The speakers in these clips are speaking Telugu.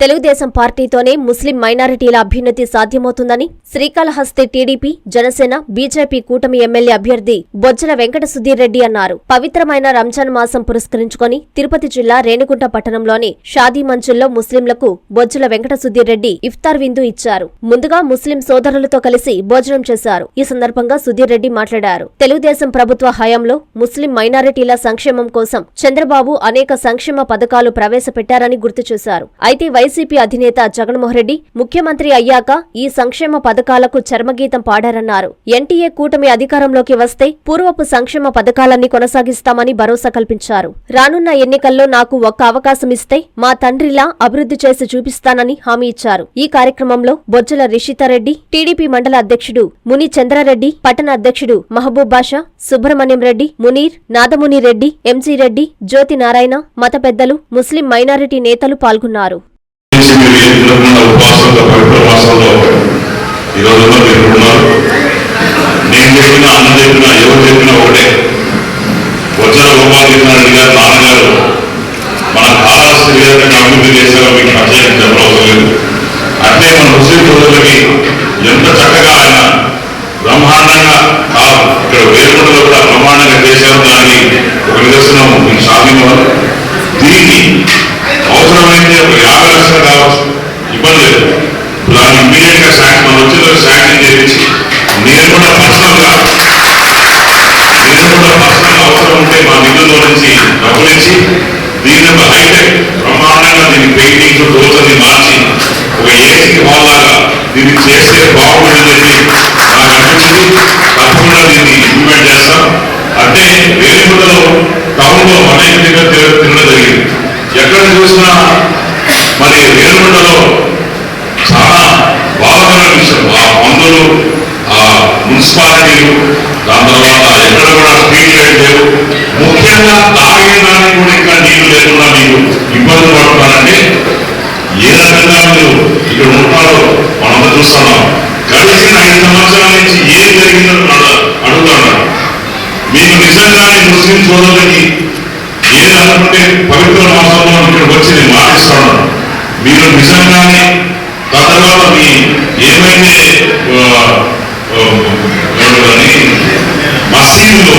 తెలుగుదేశం పార్టీతోనే ముస్లిం మైనారిటీల అభ్యున్నతి సాధ్యమవుతుందని శ్రీకాళహస్తి టీడీపీ జనసేన బీజేపీ కూటమి ఎమ్మెల్యే అభ్యర్థి బొజ్జల వెంకట సుధీర్ రెడ్డి అన్నారు. పవిత్రమైన రంజాన్ మాసం పురస్కరించుకొని తిరుపతి జిల్లా రేణిగుంట పట్టణంలోని షాదీ మంచుల్లో ముస్లింలకు బొజ్జల వెంకట సుధీర్ రెడ్డి ఇఫ్తార్ విందు ఇచ్చారు. ముందుగా ముస్లిం సోదరులతో కలిసి భోజనం చేశారు. ఈ సందర్భంగా సుధీర్ రెడ్డి మాట్లాడారు. తెలుగుదేశం ప్రభుత్వ హయాంలో ముస్లిం మైనారిటీల సంక్షేమం కోసం చంద్రబాబు అనేక సంక్షేమ పథకాలు ప్రవేశపెట్టారని గుర్తు చేశారు. అయితే వైసీపీ అధినేత జగన్మోహన్ రెడ్డి ముఖ్యమంత్రి అయ్యాక ఈ సంక్షేమ పథకాలకు చర్మగీతం పాడారన్నారు. ఎన్టీఏ కూటమి అధికారంలోకి వస్తే పూర్వపు సంక్షేమ పథకాలన్నీ కొనసాగిస్తామని భరోసా కల్పించారు. రానున్న ఎన్నికల్లో నాకు ఒక్క అవకాశం ఇస్తే మా తండ్రిలా అభివృద్ధి చేసి చూపిస్తానని హామీ ఇచ్చారు. ఈ కార్యక్రమంలో బొజ్జల రిషితారెడ్డి టీడీపీ మండల అధ్యక్షుడు ముని చంద్రారెడ్డి పట్టణ అధ్యక్షుడు మహబూబ్ బాషా సుబ్రహ్మణ్యం రెడ్డి మునీర్ నాదముని రెడ్డి ఎంజీ రెడ్డి జ్యోతి నారాయణ మత పెద్దలు ముస్లిం మైనారిటీ నేతలు పాల్గొన్నారు. నుంచి మీరు ఎదుర్కొన్న ఉపవాసంలో పవిత్ర మాసంలో ఈ రోజుల్లో మీరు ఉన్నారు నేను చెప్పినా అన్న చెప్పినా ఎవరు చెప్పినా ఒకటే వచ్చిన గోపాలకృష్ణారెడ్డి గారు నాన్నగారు మన కావాల్సిన విధంగా అభివృద్ధి చేశారో మీకు ప్రత్యేకం చెప్పవసరం లేదు అట్లే మన ముస్లిం రోజులకి ఎంత చక్కగా ఆయన బ్రహ్మాండంగా ఇక్కడ వేరుకుంటలో కూడా బ్రహ్మాండంగా చేశారు దానికి ఒక నిదర్శనం ఈ షాపింగ్ ఇబ్బంది లేదు. దాన్ని ఇమీడియట్గా శాంక్షన్ మనం వచ్చిన శాంక్షన్ చేయించి నేను కూడా పర్సనల్గా నేను కూడా పర్సనల్ అవసరం ఉంటే మా నిధుల్లో నుంచి డబ్బులు ఇచ్చి దీని ఒక హైటెక్ బ్రహ్మాండంగా దీన్ని పెయింటింగ్ రోజుని మార్చి ఒక ఏసీ హాల్ లాగా దీన్ని చేస్తే బాగుంటుందని చెప్పి బాధాకరమైన ఆ మందులు ఆ మున్సిపాలిటీలు దాని తర్వాత ఎక్కడ కూడా స్ట్రీట్ లైట్ లేవు. ముఖ్యంగా తాగడానికి కూడా ఇంకా నీళ్ళు లేకుండా మీరు ఇబ్బంది పడుతున్నారంటే ఏ రకంగా మీరు ఇక్కడ ఉంటారో మనం చూస్తున్నాం. గడిచిన ఐదు సంవత్సరాల నుంచి ఏం జరిగిందో అడు- అడుగుతున్నాడు మీకు నిజంగానే ముస్లిం సోదరులకి ఏది అనుకుంటే పవిత్ర మాసంలో ఇక్కడ వచ్చి నేను మాటిస్తాను మీరు నిజంగానే ఆ తర్వాత మీ ఏమైతే ఆ, ఆ, ఏమంటారని మసీదులో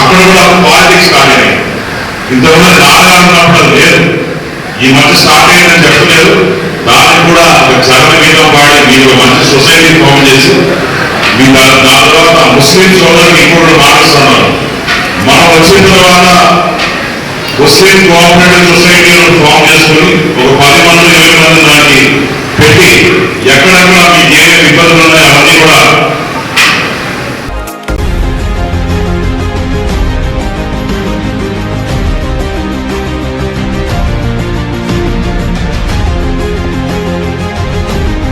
అక్కడ కూడా పాలిటిక్స్ స్టార్ట్ అయ్యాయి ఇంతకుముందు నాన్నగారు లేదు. ఈ మధ్య స్టార్ట్ అయ్యిందని చెప్పలేదు. దానికి కూడా జగన్ చరణ గీతం పాడి మీరు మంచి సొసైటీ ఫామ్ చేసి మీ దాని తర్వాత ముస్లిం సోదరులు ఇంకోటి మాట్లాడుతున్నారు మనం వచ్చిన తర్వాత ముస్లిం కోఆపరేటివ్ సొసైటీలను ఫామ్ చేసుకుని